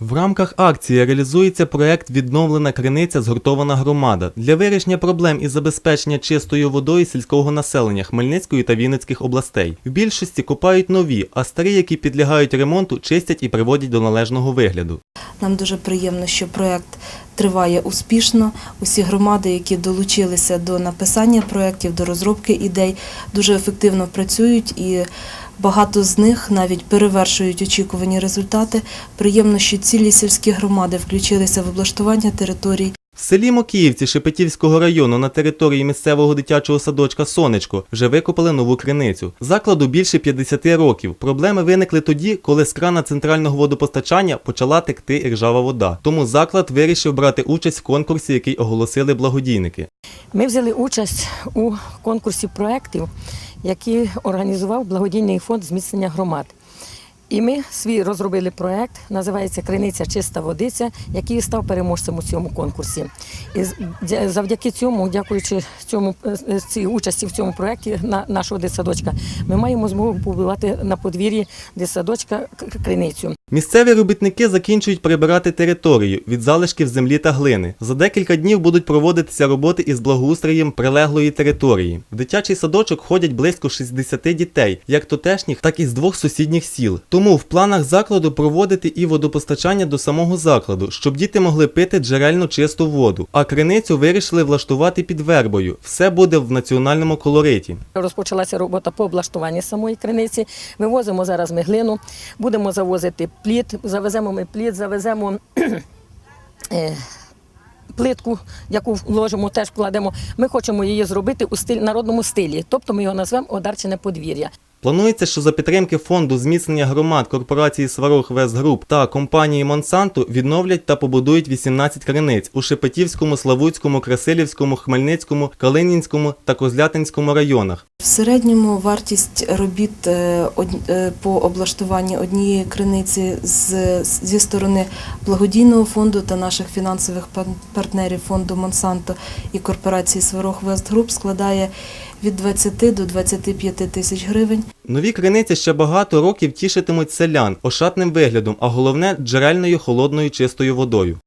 В рамках акції реалізується проект Відновлена криниця згуртована громада для вирішення проблем із забезпечення чистою водою сільського населення Хмельницької та Вінницьких областей. В більшості купають нові, а старі, які підлягають ремонту, чистять і приводять до належного вигляду. Нам дуже приємно, що проект триває успішно. Усі громади, які долучилися до написання проєктів, до розробки ідей, дуже ефективно працюють і багато з них навіть перевершують очікувані результати. Приємно, що цілі сільські громади включилися в облаштування територій. В селі Мокіївці Шепетівського району на території місцевого дитячого садочка Сонечко вже викопали нову криницю. Закладу більше 50 років. Проблеми виникли тоді, коли з крана центрального водопостачання почала текти іржава вода. Тому заклад вирішив брати участь в конкурсі, який оголосили благодійники. Ми взяли участь у конкурсі проєктів, який організував благодійний фонд зміцнення громад. І ми свій розробили проєкт, називається Криниця Чиста водиця, який став переможцем у цьому конкурсі. І завдяки цьому, дякуючи цьому е, е, цій участі в цьому проєкті на нашого дитсадочка, ми маємо змогу побудувати на подвір'ї дитсадочка криницю. Місцеві робітники закінчують прибирати територію від залишків землі та глини. За декілька днів будуть проводитися роботи із благоустроєм прилеглої території. В дитячий садочок ходять близько 60 дітей, як тутешніх, так і з двох сусідніх сіл. Тому в планах закладу проводити і водопостачання до самого закладу, щоб діти могли пити джерельну чисту воду. А криницю вирішили влаштувати під вербою. Все буде в національному колориті. Розпочалася робота по облаштуванні самої криниці. Вивозимо зараз ми глину, будемо завозити плід, завеземо ми плід, завеземо е, плитку, яку вложимо, теж вкладемо. Ми хочемо її зробити у стиль, народному стилі, тобто ми його назвемо Одарчине подвір'я. Планується, що за підтримки фонду зміцнення громад корпорації Сварог Вестгруп та компанії Монсанто відновлять та побудують 18 криниць у Шепетівському, Славутському, Красилівському, Хмельницькому, Калинінському та Козлятинському районах. В середньому вартість робіт е, е, по облаштуванні однієї криниці зі сторони благодійного фонду та наших фінансових пар- партнерів фонду Монсанто і корпорації Сварог Вестгруп складає від 20 до 25 тисяч гривень. Нові криниці ще багато років тішитимуть селян ошатним виглядом, а головне джерельною холодною чистою водою.